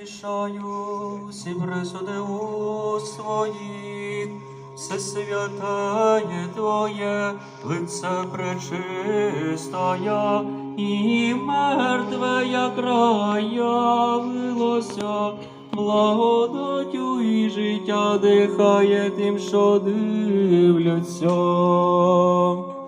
звішаю всі присуди у своїх, все святає Твоє, лице пречистая, і мертве, як явилося, благодатю і життя дихає тим, що дивляться.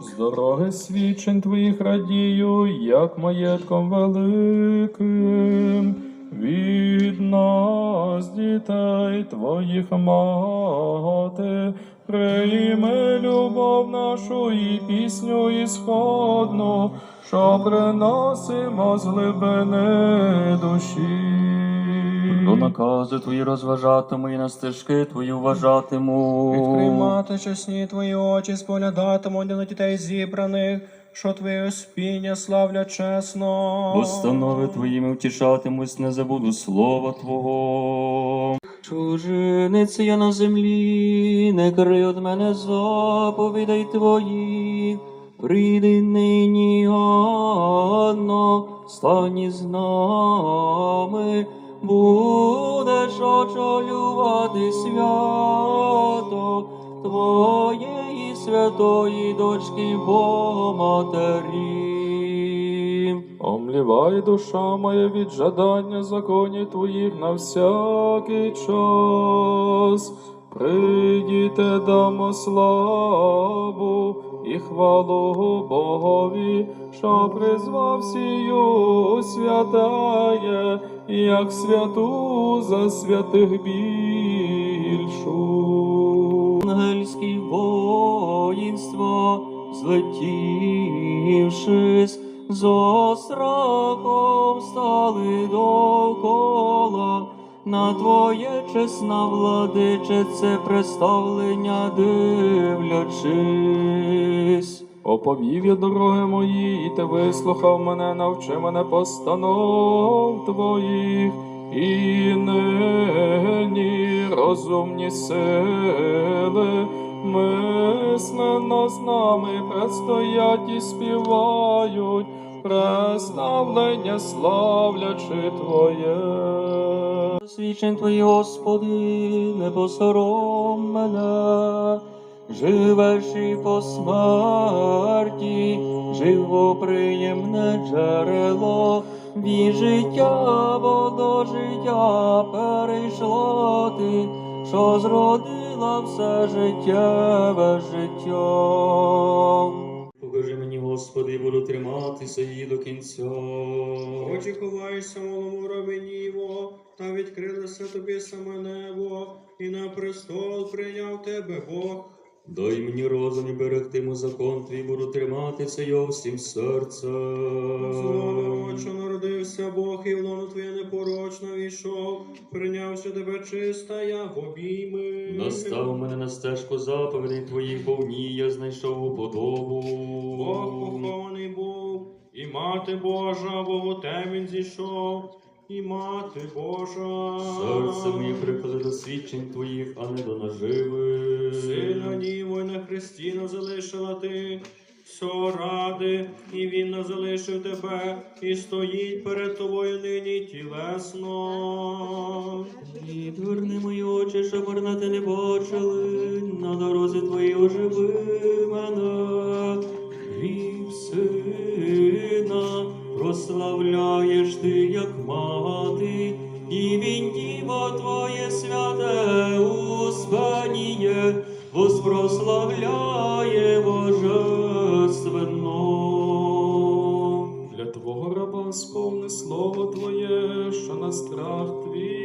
З дороги свідчень твоїх радію, як маєтком великим. Від нас, дітей твоїх мати, прийми любов нашу і пісню ісходну, що приносимо з глибини душі. До наказу твої розважатиму і на стежки твої вважатиму. Відкримати чесні твої очі, споглядатиму на дітей зібраних, що твоє спіння славлять чесно. Постанови твоїми втішатимусь, не забуду слова Твого. Чужиниць я на землі, не крий од мене заповідей твоїх. Прийди нині, Анно, стань із нами, будеш очолювати свято Твоєї святої дочки Богоматері. Омлівай душа моя від жадання законів твоїх на всякий час. Прийдіте дамо славу і хвалу Богові, що призвав сію святає, як святу за святих більшу. Ангельські воїнства, злетівшись, зо страхом стали довкола, на твоє чесна владиче, це представлення дивлячись. Оповів я дороги мої, і ти вислухав мене, навчи мене постанов твоїх, і нині розумні сили, мислено з нами предстоять і співають, преславлення славлячи Твоє. Свідчень твої, Господи, не посором мене, живеш і по смерті, живо приємне джерело, від життя до життя перейшла ти, що зродила все життєве життя. Покажи мені, Господи, буду триматися її до кінця. Очі ховайся, малому робеніво, та відкрилося тобі саме небо, і на престол прийняв тебе Бог. Дай мені розум і берегтиму закон твій, буду триматися його всім серцем. Злого, що народився Бог, і в лоно твоє непорочно війшов, прийнявши тебе чиста, я в обійми. Настав мене на стежку заповідей твоїх, ній я знайшов уподобу. Бог похований був, і мати Божа, бо у темінь зійшов, і мати Божа. Серце моє приходить до свідчень твоїх, а не до наживи. Сина Діво, й на хресті не залишила ти, все ради, і він не залишив тебе, і стоїть перед тобою нині тілесно. Відверни мої очі, щоб вернати не бачили, на дорозі твоїй оживи мене, сина, прославляєш ти, як мати, і він діво твоє святе успеніє, воспрославляє божественно. Для Твого раба сповни слово Твоє, що на страх твій.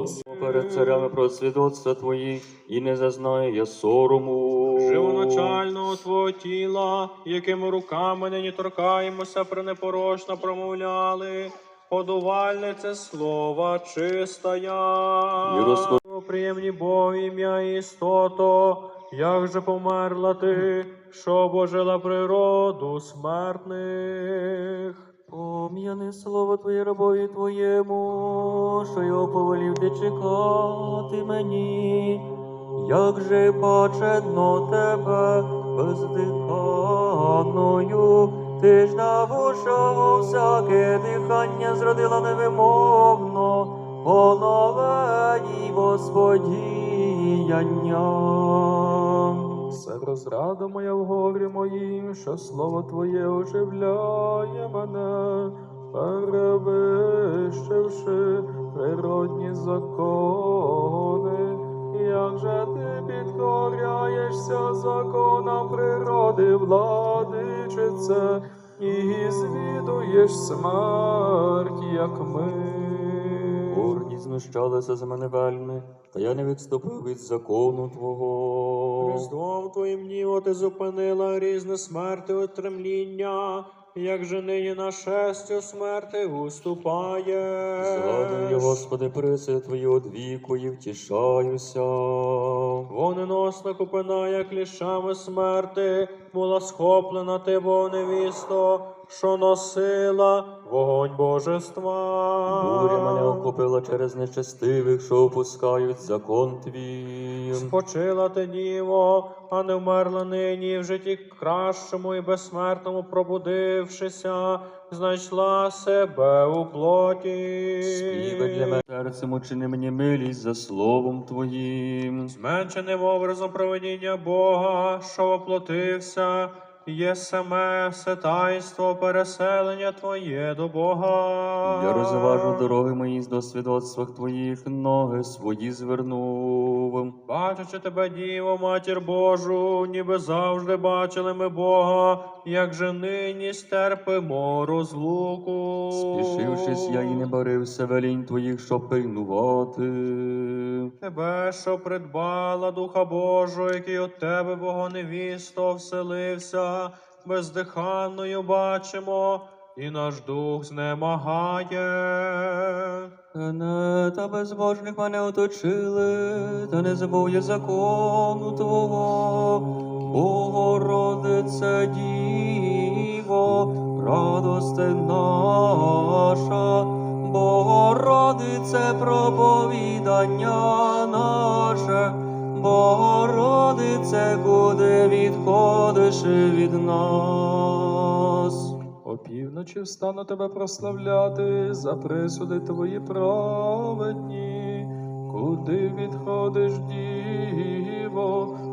Гос- Перед царями про свідоцтва твої, і не зазнаю я сорому. Живоначального твого тіла, якими руками нині торкаємося, пренепорочно промовляли. Подувальнице слова чистая. І розко- Приємні Бог ім'я істото, як же померла ти, що божила природу смертних. Пом'яни слово Твоє рабові Твоєму, що його повелів ти чекати мені, як же почетно тебе бездиханою, ти ж на вушах всяке дихання зродила невимовно, понове Господіяння. Все розрада моя в горі моїм, що слово Твоє оживляє мене, перевищивши природні закони. Як же ти підкоряєшся законам природи, владичице, і звідуєш смерть, як ми. Горді знущалися з мене вельми, та я не відступив від закону Твого. Різдвом твоїм дніво ти зупинила різне смерти отремління, як же нині на шестю смерти уступає. Згадую, Господи, приси Твої од віку і втішаюся. Вони носна купина, як лішами смерти, була схоплена ти, бо невісто, що носила вогонь божества. Буря мене охопила через нечестивих, що опускають закон Твій. Спочила ти, діво, а не вмерла нині в житті кращому і безсмертному пробудившися, знайшла себе у плоті. Співи для мене серцем учини мені милість за словом Твоїм. Зменшеним образом проведіння Бога, що воплотився, є саме все тайство переселення Твоє до Бога. Я розважу дороги мої з досвідоцтва Твоїх, ноги свої звернув. Бачачи тебе, Діво, матір Божу, ніби завжди бачили ми Бога, як же нині стерпимо розлуку. Спішившись, я і не барився велінь Твоїх, щоб пильнувати. Тебе, що придбала Духа Божого, який от тебе, Богоневісто, вселився, бездиханною бачимо, і наш дух знемагає. Не та безбожних мене оточили, та не забув я закону Твого. Богородице Діво, радости наша, Богородице проповідання наше, Богородице, куди відходиш від нас. Опівночі встану тебе прославляти за присуди твої праведні, куди відходиш, діво,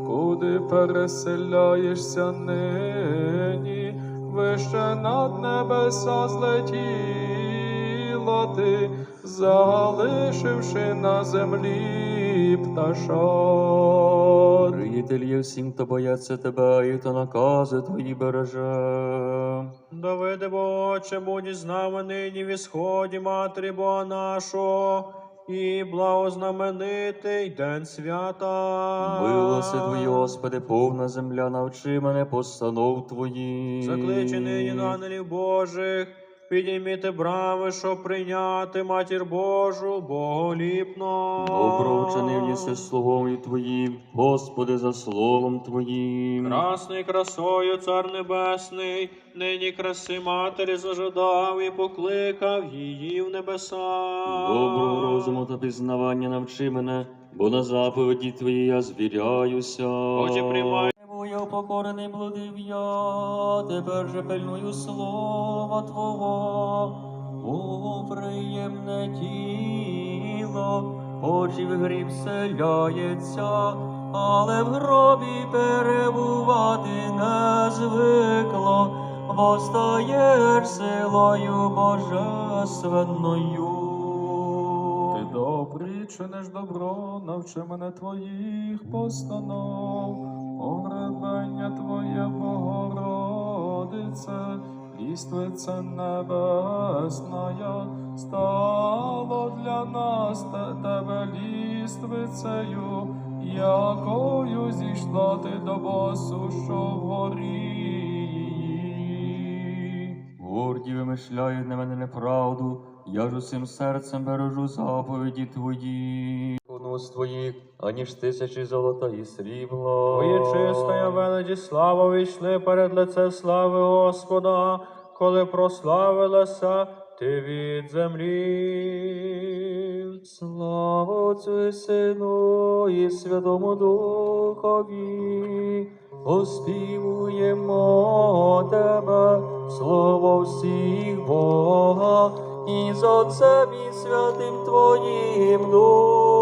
куди переселяєшся нині, вище над небеса злетіла ти, залишивши на землі пташок. Приятель є всім, хто бояться тебе, і хто накази твої береже. Давиде, бо Отче, будь з нами нині в ісході Матері Бога нашого, і благознаменитий день свята. Милоси твої, Господи, повна земля, навчи мене постанов твоїх. Закличе нині на ангелів Божих, підійміте брами, щоб прийняти матір Божу, боголіпно. Добро вчинив єси словом твоїм, Господи, за словом твоїм. Красною красою, цар небесний, нині краси матері зажадав і покликав її в небеса. Доброго розуму та пізнавання навчи мене, бо на заповіді твої я звіряюся. Отче, приймай. Бо я упокорений блудив я, тепер же пильную слова Твого, у приємне тіло, очі в гріб селяється, але в гробі перебувати не звикло, постаєш силою божественною. Ти добрий, чиниш добро, навчи мене твоїх постанов, погребення Твоє Богородице, ліствиця небесная, стало для нас те- тебе ліствицею, якою зійшла ти до босу, що вгорі. Горді вимишляють на мене неправду, я ж усім серцем бережу заповіді твої. Понос твоїх, аніж тисячі золота і срібла. Твоє чистая велиді слава війшли перед лице слави Господа, коли прославилася ти від землі. Слава Отцю і Сину і Святому Духові, оспівуємо Тебе, слово всіх Бога, і з Отцем і Святим Твоїм Духом,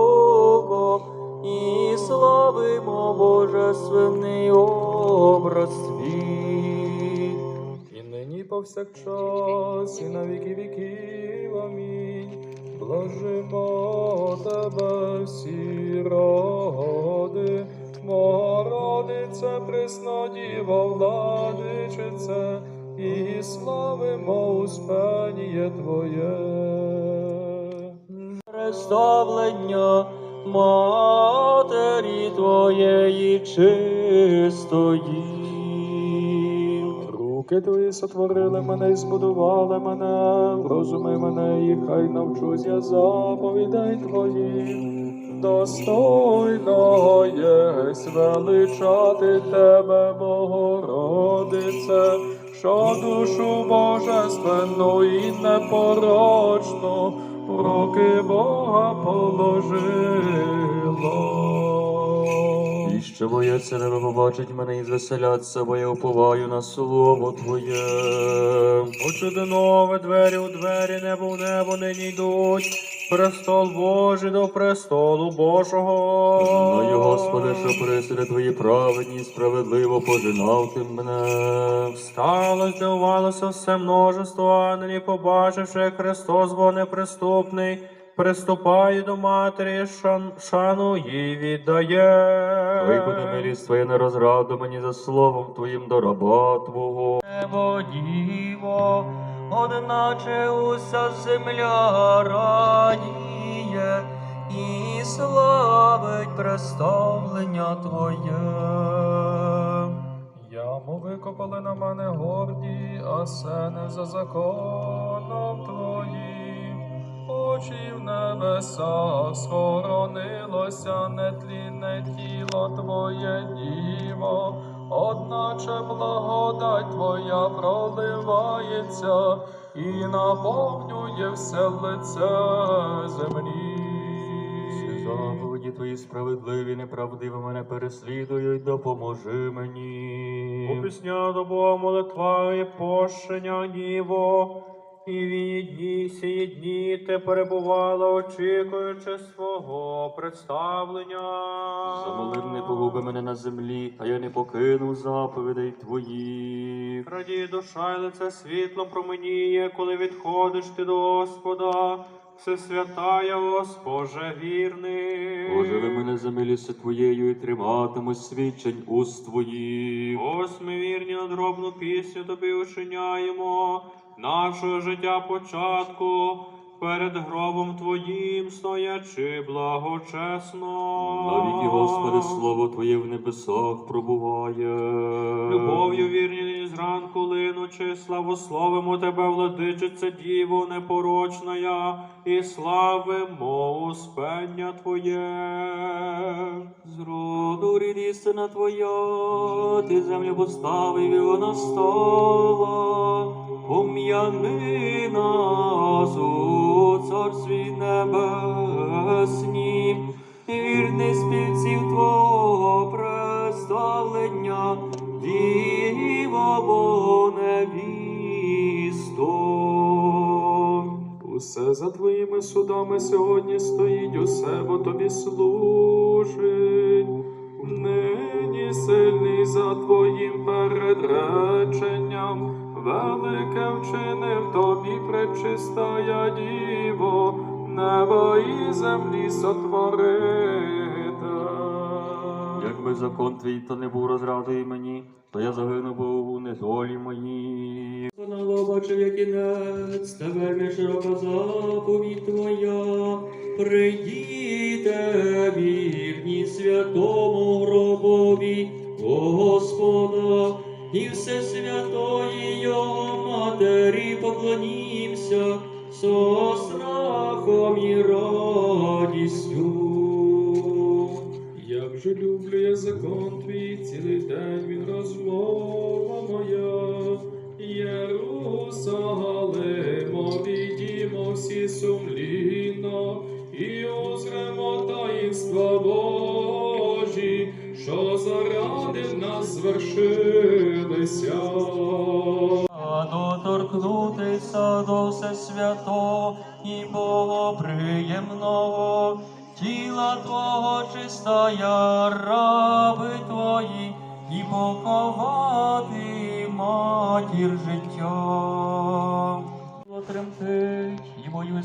Славимо божественний образ твій. І нині повсякчас, і на віки віків. Амінь. Блажимо тебе всі роди, Богородице, пресна діва, владичице, і славимо успеніє Твоє. Представлення Матері Твоєї чистої. Руки твої сотворили мене і збудували мене, врозуми мене, і хай навчусь я заповідей твоїх. Достойно єсть величати тебе, Богородице, що душу божественну і непорочну в руки Бога положила. І що бояться небо побачить мене і звеселяться, бо я уповаю на слово Твоє. Очудинове двері у двері, небо в небо нині йдуть. Престол Божий до престолу Божого. Знаю, Господи, що присуди Твої праведні, справедливо пожинав ти мене. Стало, здивувалося все множество ангелів, побачивши, як Христос, бо неприступний, приступає до матері, шан, шану їй віддає. Твої буде милість Твоє не розраду мені за словом Твоїм до раба Твого. Небо діво, одначе уся земля радіє і славить представлення Твоє. Яму викопали на мене горді, а се не за законом твоїм. Очі в небесах схоронилося нетлінне тіло Твоє діво, одначе благодать Твоя проливається і наповнює все лице землі. Заповіді Твої справедливі, неправдиві мене переслідують, допоможи мені. У пісня до Бога молитва і пошення Діво, і дні сії дні те перебувала, очікуючи свого представлення. Замолив не погуби мене на землі, а я не покинув заповідей Твоїх. Радіє душа, і лице світлом променіє, коли відходиш ти до Господа, все святая, Госпоже вірний. Оживи мене за милістю Твоєю і триматимусь свідчень уст Твоїх. Ось ми вірні надробну пісню тобі учиняємо, нашого життя початку, перед гробом Твоїм стоячи благочесно. Навіки, Господи, слово Твоє в небесах пробуває. Любов'ю вірні зранку линучи, славословимо Тебе, владичице Діво непорочна, я, і славимо успення Твоє. Зроду рід істина Твоя, Ти землю поставив і вона стала. Пом'яни нас царстві небеснім, вірний співців Твого представлення, Діва бо невісто. Усе за твоїми судами сьогодні стоїть, усе бо тобі служить. Нині сильний за твоїм передреченням, велике вчинив тобі пречистая діво, небо і землі сотворити. Якби закон твій, то не був розрадою мені, то я загинув був у недолі моїй. Бачив я кінець, та вельми широка заповідь твоя. Прийдіте вірні святому гробові Господа, і все святої його матері поклонімся со страхом і радістю. Як же люблю я закон твій, цілий день він розмова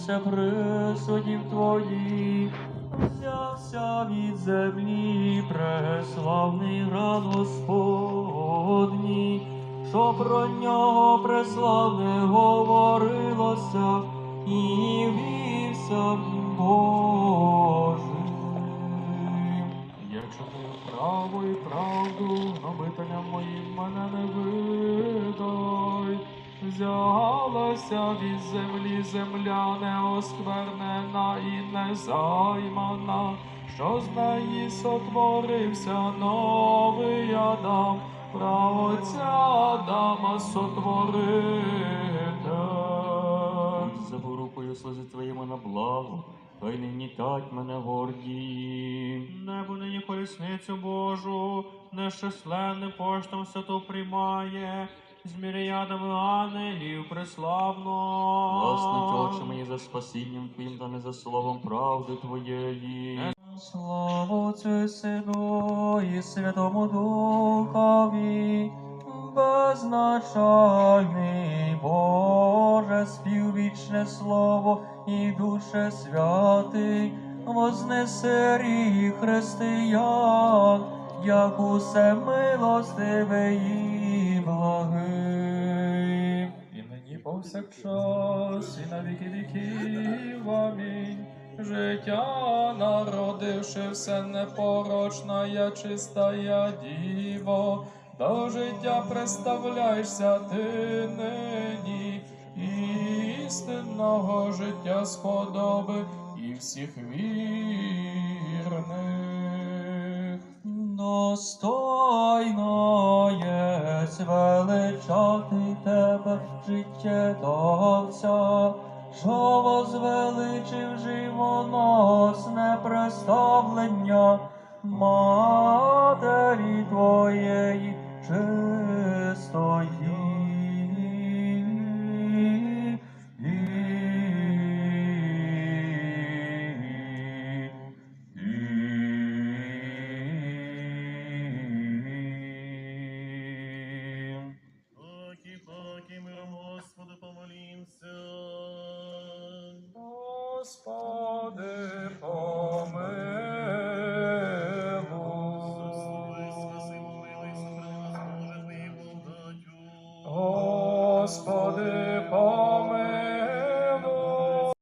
боюся присудів Твоїх, взявся від землі преславний град Господній, що про нього преславне говорилося, і вівся він Божий. Якщо ти право і правду, гнобителям моїм мене не видай. Взялася від землі земля неосквернена і незаймана, що з неї сотворився новий Адам, правоця Адама сотворити. За рукою сльози твоєму на благо, хай не нітать мене горді. Небо нині колісницю Божу, нещасленним поштом свято приймає, з мірядами ангелів преславно. Власне, очі мої за спасінням Твоїм, та не за словом правди Твоєї. Слава Отцю Сину і Святому Духові, безначальний Боже, співвічне слово і Душе святий, вознесе рік християн, як усе милостиве і благий. І нині повсякчас, і на віки віків. Амінь. Життя народивши все непорочна, я чиста я діво, до життя представляєшся ти нині, істинного життя сподоби і всіх вірних. Достойно є величати тебе, життєдавця, що возвеличив живоносне представлення матері твоєї чистої.